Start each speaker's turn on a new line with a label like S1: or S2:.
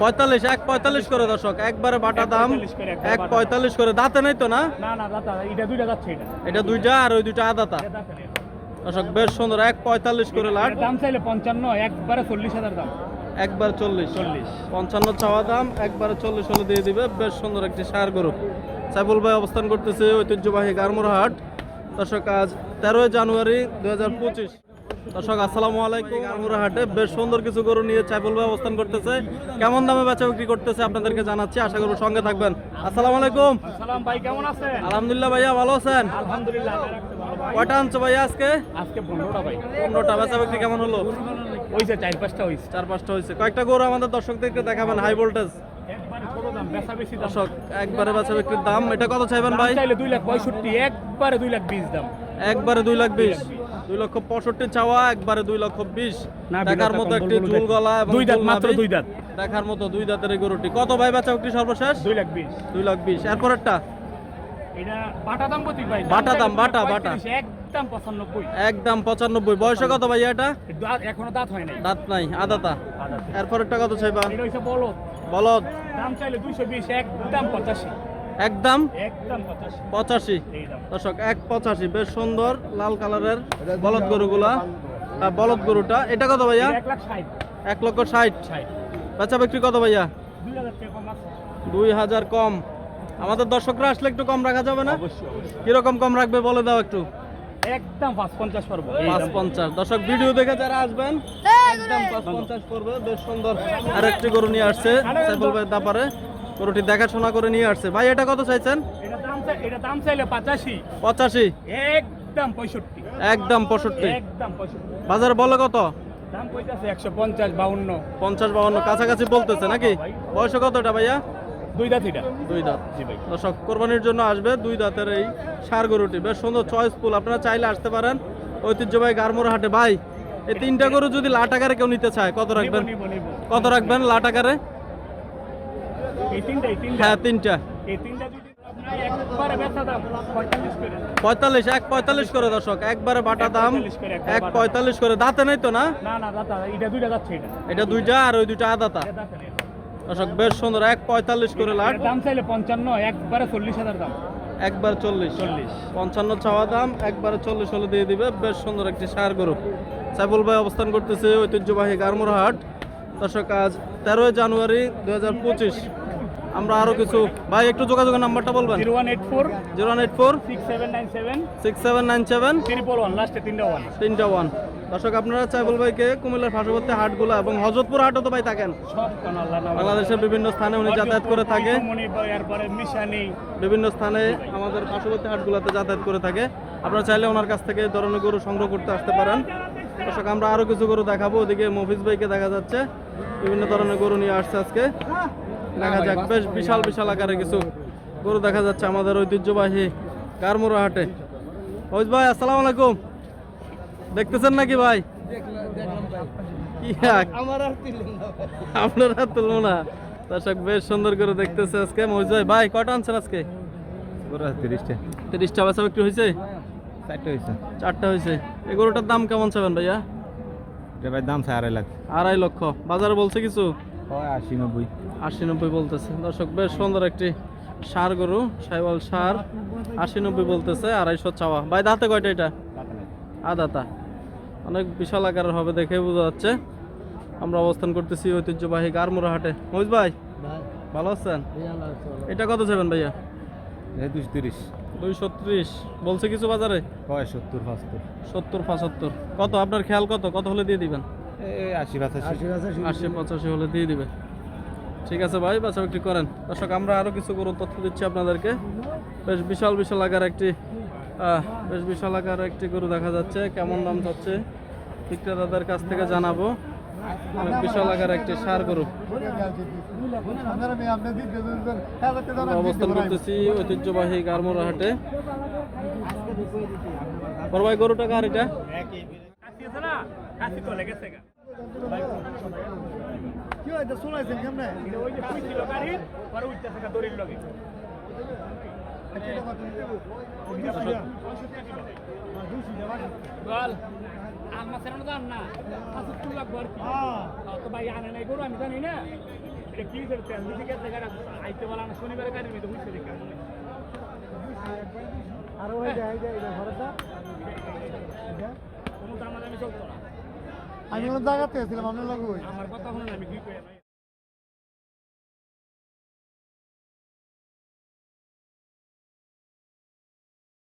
S1: পঁয়তাল্লিশ এক পঁয়তাল্লিশ করে দর্শক একবারে বাটা দাম এক পঁয়তাল্লিশ করে দাঁতে নাই তো না?
S2: এটা দুইটা
S1: আর ওই দুইটা আদাতা দর্শক বেশ সুন্দর এক পঁয়তাল্লিশ করে লাট।
S2: দাম চাইলে পঞ্চান্ন একবারে চল্লিশ হাজার দাম।
S1: একবার চল্লিশ।
S2: চল্লিশ।
S1: পঞ্চান্ন চাওয়া দাম একবারে চল্লিশ হলে দিয়ে দিবে। বেশ সুন্দর একটি সার গরু। সাইফুল ভাই অবস্থান করতেছে ঐতিহ্যবাহী গারমোরহাট দর্শক আজ তেরোই জানুয়ারি দু হাজার পঁচিশ। দর্শক আসসালামু আলাইকুম। গারমোরহাটে বেশ সুন্দর কিছু গরু নিয়ে সাইফুল ভাই অবস্থান করতেছে। কেমন দামে বেচা বিক্রি করতেছে আপনাদেরকে জানাচ্ছি আশা করব সঙ্গে থাকবেন। আসসালামু আলাইকুম।
S2: সালাম ভাই কেমন আছেন?
S1: আলহামদুলিল্লাহ ভাইয়া ভালো আছেন?
S2: আলহামদুলিল্লাহ ভাই।
S1: কয়টা আনছো ভাইয়া আজকে?
S2: আজকে পনেরোটা ভাই।
S1: পনেরোটা বেচা বিক্রি কেমন হলো?
S2: হয়েছে চার পাঁচটা হয়েছে
S1: চার পাঁচটা হয়েছে কয়েকটা গরু আমাদের দর্শকদেরকে দেখাবেন হাই ভোল্টেজ
S2: একবারে ছোট দাম বেচা বেশি দাম।
S1: দর্শক একবারে বেচা বিক্রির দাম এটা কত চাইবেন ভাই?
S2: চাইলে দুই লাখ পঁয়ষট্টি একবারে দুই লাখ বিশ দাম।
S1: একবারে দুই লাখ বিশ। দুই লক্ষ পঁয়ষট্টি চাওয়া একবারে দুই লক্ষ বিশ। দেখার মতো একটি চুল গলা এবং
S2: দুই দাঁত, মাত্র দুই দাঁত।
S1: দেখার মতো দুই দাঁতের এই গরুটি। কত ভাই বেচা বিক্রি সর্বশেষ?
S2: দুই লাখ বিশ।
S1: দুই লাখ বিশ। এরপরেরটা?
S2: এটা বাটা দাম কত
S1: বাটা বাটা,
S2: একদম পঁচানব্বই।
S1: একদম পঁচানব্বই। বয়সে কত ভাই এটা?
S2: এখনও দাঁত হয় নাই।
S1: দাঁত নাই আদাতা এরপরেরটা কত চাইবা?
S2: বলদ। দাম চাইলে দুইশো বিশ একদম পঁচাশি।
S1: একদম
S2: একদম পঁচাশি।
S1: দর্শক এক পঁচাশি। বেশ সুন্দর লাল কালারের বলদ গরুগুলা। বলদ গরুটা। এটা কত ভাইয়া?
S2: এক
S1: লক্ষ ষাট। বেচা বিক্রি কত ভাইয়া?
S2: দুই হাজার কম
S1: আমাদের দর্শকরা আসলে একটু কম রাখা যাবে না?
S2: অবশ্যই অবশ্যই।
S1: কীরকম কম রাখবে বলে দাও একটু।
S2: একদম পাঁচ পঞ্চাশ পারব।
S1: পাঁচ পঞ্চাশ। দর্শক ভিডিও দেখে যারা আসবেন একদম পাঁচ পঞ্চাশ পড়বে বেশ সুন্দর আর একটি গরু নিয়ে আসছে সাইফুল ভাই দাপারে। গরুটি দেখাশোনা করে নিয়ে আসছে। ভাই এটা কত চাইছেন?
S2: এটা দাম এটা দাম চাইলে পঁচাশি।
S1: পঁচাশি?
S2: একদম পঁয়ষট্টি।
S1: একদম পঁয়ষট্টি?
S2: একদম পঁয়ষট্টি।
S1: বাজারে বলে কত?
S2: দাম কইতাছে একশো পঞ্চাশ বাউন্ন।
S1: পঞ্চাশ বাউন্ন কাছাকাছি বলতেছে নাকি? বয়স কত এটা ভাইয়া?
S2: দুই দাঁত এটা
S1: দুই দাঁত।
S2: জি ভাই।
S1: দর্শক কোরবানির জন্য আসবে দুই দাঁতের এই সার গরুটি। বেশ সুন্দর চয়েসফুল আপনারা চাইলে আসতে পারেন। ঐতিহ্যবাহী গারমোর হাটে। ভাই এই তিনটা গরু যদি লাট আকারে কেউ নিতে চায় কত রাখবেন? কত রাখবেন লাট আকারে? হ্যাঁ তিনটা।
S2: পঁয়তাল্লিশ
S1: এক পঁয়তাল্লিশ করে দর্শক একবারে বাটা দাম
S2: 45 করে, একবারে
S1: এক পঁয়তাল্লিশ করে। দাঁতে নাই তো না?
S2: এটা দুইটা
S1: আর ওই দুইটা আদাতা দর্শক বেশ সুন্দর এক পঁয়তাল্লিশ করে লাট।
S2: দাম চাইলে পঞ্চান্ন একবারে চল্লিশ হাজার দাম।
S1: একবার চল্লিশ।
S2: চল্লিশ।
S1: পঞ্চান্ন চাওয়া দাম একবারে চল্লিশ হলে দিয়ে দিবে। বেশ সুন্দর একটি সার গরু। সাইফুল ভাই অবস্থান করতেছে ঐতিহ্যবাহী গারমোরহাট দর্শক আজ তেরোই জানুয়ারি দু হাজার পঁচিশ। আমরা আরও কিছু। ভাই একটু যোগাযোগের নাম্বারটা বলবেন?
S2: Zero one eight four
S1: zero eight four
S2: six seven nine seven
S1: six seven nine seven
S2: triple one লাস্টে তিনটা ওয়ান
S1: তিনটা ওয়ান দর্শক আপনারা সাইফুল ভাইকে কুমিল্লার পার্শ্ববর্তী হাটগুলো এবং হজরতপুর হাটও তো ভাই থাকেন। বাংলাদেশের বিভিন্ন স্থানে উনি যাতায়াত করে থাকে। বিভিন্ন স্থানে আমাদের পার্শ্ববর্তী হাটগুলোতে যাতায়াত করে থাকে। আপনারা চাইলে ওনার কাছ থেকে ধরনের গরু সংগ্রহ করতে আসতে পারেন। দর্শক আমরা আরও কিছু গরু দেখাবো। ওদিকে মফিজ ভাইকে দেখা যাচ্ছে। বিভিন্ন ধরনের গরু নিয়ে আসছে আজকে। দেখা যাক বেশ বিশাল বিশাল আকারে কিছু গরু দেখা যাচ্ছে আমাদের ঐতিহ্যবাহী গারমুরা হাটে। মফিজ ভাই আসসালামু আলাইকুম। দেখতেছেন নাকি ভাই? আপনারা তুলবো না। দর্শক বেশ সুন্দর করে দেখতেছে আজকে। মহিজ ভাই ভাই কয়টা আনছেন আজকে?
S3: তিরিশটা।
S1: তিরিশটা বেচা বিক্রি হয়েছে
S3: চারটে হয়েছে
S1: চারটা হয়েছে এই গরুটার দাম কেমন চাবেন ভাইয়া?
S3: ভাই দাম আড়াই লাখ।
S1: আড়াই লক্ষ। বাজারে বলছে কিছু?
S3: আশি নব্বই।
S1: আশি নব্বই বলতেছে। দর্শক বেশ সুন্দর একটি সার গরু সাইওয়াল সার আশি নব্বই বলতেছে আড়াইশো চাওয়া। ভাই দাঁতে কয়টা এটা? আদাতা অনেক বিশাল আকারের হবে দেখে বোঝা যাচ্ছে। আমরা অবস্থান করতেছি ঐতিহ্যবাহী গারমুরা হাটে। মহিজ ভাই ভালো আছেন? এটা কত চাবেন ভাইয়া?
S3: এই দুশো তিরিশ।
S1: দুইশো ত্রিশ। বলছে কিছু বাজারে?
S3: সত্তর পঁচাত্তর।
S1: সত্তর পঁচাত্তর। কত? আপনার খেয়াল কত? কত হলে দিয়ে দিবেন?
S3: আশি পঁচাশি
S1: আশি পঁচাশি হলে দিয়ে দিবে। ঠিক আছে ভাই বাচ্চা বিক্রি করেন। দর্শক আমরা আরও কিছু গরু তথ্য দিচ্ছি আপনাদেরকে। বেশ বিশাল বিশাল আকার একটি আহ, বেশ বিশাল আকার একটি গরু দেখা যাচ্ছে। কেমন দাম যাচ্ছে বিক্রেতাদের কাছ থেকে জানাব। বিশাল আকার একটি সার গরু। অবস্থান করতেছি ঐতিহ্যবাহী গারমোরা হাটে। বড় ভাই গরুটা কার এটা?
S2: ওই যে পরে দড়ির লগে বল আমার সেরানো দাম না লাগবো আর কি
S4: হ্যাঁ
S2: আহ, তো ভাই আনে নাই গরু আমি জানি না এটা কি হয়েছে তেল দিতে গেছে গাড়ি আইতে বলা না শনিবার গাড়ির মধ্যে বুঝতে দেখে
S4: আর ওই যে এই যে। এই যে ঘরটা
S2: কোনো দাম আমি চলতো না।
S4: আমি কোনো জায়গাতে ছিলাম আপনার লগে
S2: আমার কথা শুনে আমি কি